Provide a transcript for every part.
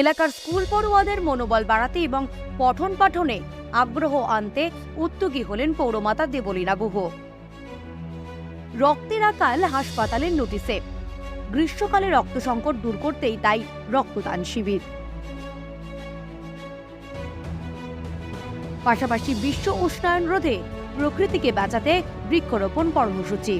এলাকার স্কুল পড়ুয়াদের মনোবল বাড়াতে এবং পঠন পাঠনে আগ্রহ আনতে উদ্যোগী হলেন পৌরমাতা দেবলীনা গুহ। রক্তের আকাল হাসপাতালের নোটিশে। গ্রীষ্মকালে রক্ত সংকট দূর করতেই তাই রক্তদান শিবির। পাশাপাশি বিশ্ব উষ্ণায়ন রোধে প্রকৃতিকে বাঁচাতে বৃক্ষরোপণ কর্মসূচি।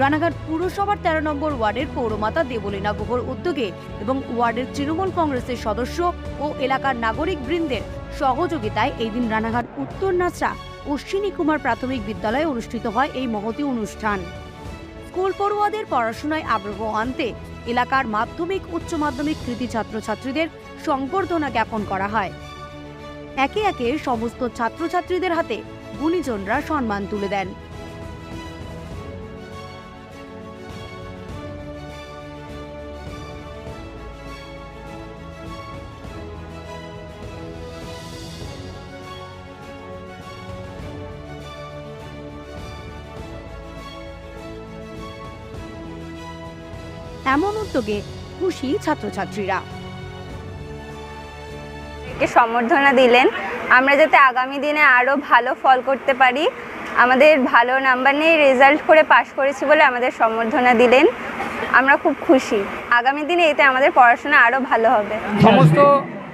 রানাঘাট পুরসভার তেরো নম্বর ওয়ার্ডের পৌরমাতা দেবলীনা গুহর উদ্যোগে এবং ওয়ার্ডের তৃণমূল কংগ্রেসের সদস্য ও এলাকার নাগরিক বৃন্দের সহযোগিতায় এই দিন রানাঘাট উত্তর নাচরা অশ্বিনী কুমার প্রাথমিক বিদ্যালয়ে অনুষ্ঠিত হয় এই মহতি অনুষ্ঠান। স্কুল পড়ুয়াদের পড়াশোনায় আগ্রহ আনতে এলাকার মাধ্যমিক, উচ্চ মাধ্যমিক কৃতি ছাত্রছাত্রীদের সংবর্ধনা জ্ঞাপন করা হয়। একে একে সমস্ত ছাত্রছাত্রীদের হাতে গুণীজনরা সম্মান তুলে দেন। এমন উদ্যোগে খুশি ছাত্রছাত্রীরা। সম্বর্ধনা দিলেন আমরা যাতে আগামী দিনে আরও ভালো ফল করতে পারি আমাদের ভালো নাম্বার নিয়ে রেজাল্ট করে পাশ করেছি বলে আমাদের সম্বর্ধনা দিলেন আমরা খুব খুশি। আগামী দিনে এতে আমাদের পড়াশোনা আরও ভালো হবে। সমস্ত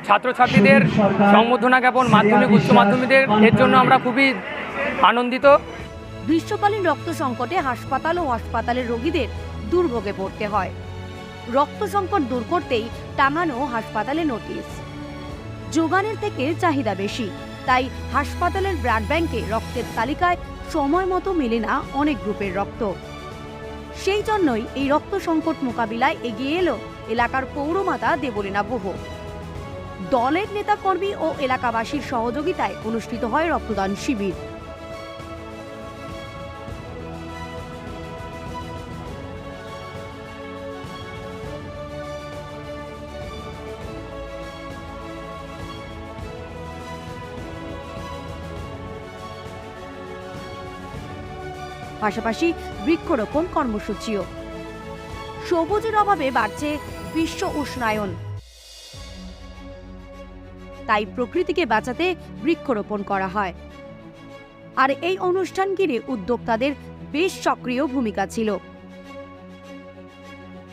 ছাত্রছাত্রীদের সংবর্ধনা জ্ঞাপন মাধ্যমিক উচ্চ মাধ্যমিকদের এর জন্য আমরা খুবই আনন্দিত। গ্রীষ্মকালীন রক্ত সংকটে হাসপাতাল ও হাসপাতালের রোগীদের দুর্ভোগে পড়তে হয়। রক্ত সংকট দূর করতেই টাঙানো হাসপাতালে নোটিশ। যোগানের থেকে চাহিদা বেশি, তাই হাসপাতালের ব্লাড ব্যাংকে রক্তের তালিকায় সময় মতো মেলে না অনেক গ্রুপের রক্ত। সেই জন্যই এই রক্ত সংকট মোকাবিলায় এগিয়ে এলো এলাকার পৌরমাতা দেবলীনা গুহ। দলের নেতাকর্মী ও এলাকাবাসীর সহযোগিতায় অনুষ্ঠিত হয় রক্তদান শিবির। পাশাপাশি বৃক্ষরোপণ কর্মসূচিও। সবুজের অভাবে বাড়ছে বিশ্ব উষ্ণায়ন। তাই প্রকৃতিকে বাঁচাতে বৃক্ষরোপণ করা হয়। আর এই অনুষ্ঠান ঘিরে উদ্যোক্তাদের বেশ সক্রিয় ভূমিকা ছিল।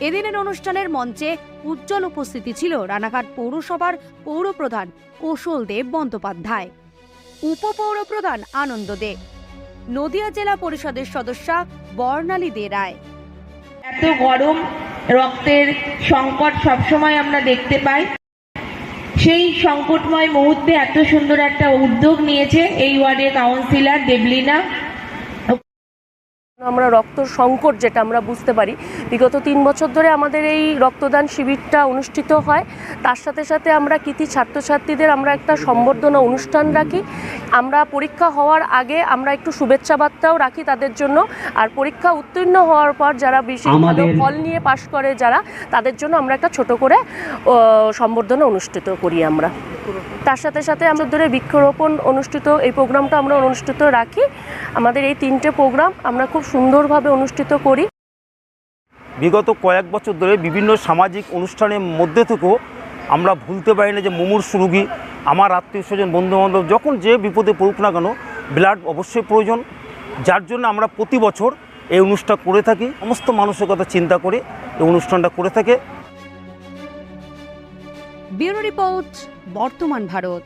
এদিনের অনুষ্ঠানের মঞ্চে উজ্জ্বল উপস্থিতি ছিল রানাঘাট পৌরসভার পৌরপ্রধান কৌশল দেব বন্দ্যোপাধ্যায়। উপপৌরপ্রধান আনন্দ দে। নদিয়া জেলা পরিষদের সদস্যা বর্ণালী দে রায়। এত গরম, রক্তের সংকট সবসময় আমরা দেখতে পাই। সেই সংকটময় মুহূর্তে এত সুন্দর একটা উদ্যোগ নিয়েছে এই ওয়ার্ডের কাউন্সিলর দেবলিনা। আমরা রক্ত সংকট যেটা আমরা বুঝতে পারি। বিগত তিন বছর ধরে আমাদের এই রক্তদান শিবিরটা অনুষ্ঠিত হয়। তার সাথে সাথে আমরা কৃতি ছাত্রছাত্রীদের আমরা একটা সম্বর্ধনা অনুষ্ঠান রাখি। আমরা পরীক্ষা হওয়ার আগে আমরা একটু শুভেচ্ছা বার্তাও রাখি তাদের জন্য। আর পরীক্ষা উত্তীর্ণ হওয়ার পর যারা বেশি ভালো ফল নিয়ে পাশ করে যারা তাদের জন্য আমরা একটা ছোট করে সম্বর্ধনা অনুষ্ঠিত করি আমরা। তার সাথে সাথে আমরা ধরে বৃক্ষরোপণ অনুষ্ঠিত এই প্রোগ্রামটা আমরা অনুষ্ঠিত রাখি। আমাদের এই তিনটে প্রোগ্রাম আমরা খুব সুন্দরভাবে অনুষ্ঠিত করি। বিগত কয়েক বছর ধরে বিভিন্ন সামাজিক অনুষ্ঠানের মধ্যে থেকেও আমরা ভুলতে পারি না যে মুমূর্ষু রুগী আমার আত্মীয় স্বজন বন্ধুবান্ধব যখন যে বিপদে পড়ুক না কেন ব্লাড অবশ্যই প্রয়োজন। যার জন্য আমরা প্রতি বছর এই অনুষ্ঠান করে থাকি। সমস্ত মানুষের কথা চিন্তা করে এই অনুষ্ঠানটা করে থাকে। ব্যুরো রিপোর্ট বর্তমান ভারত।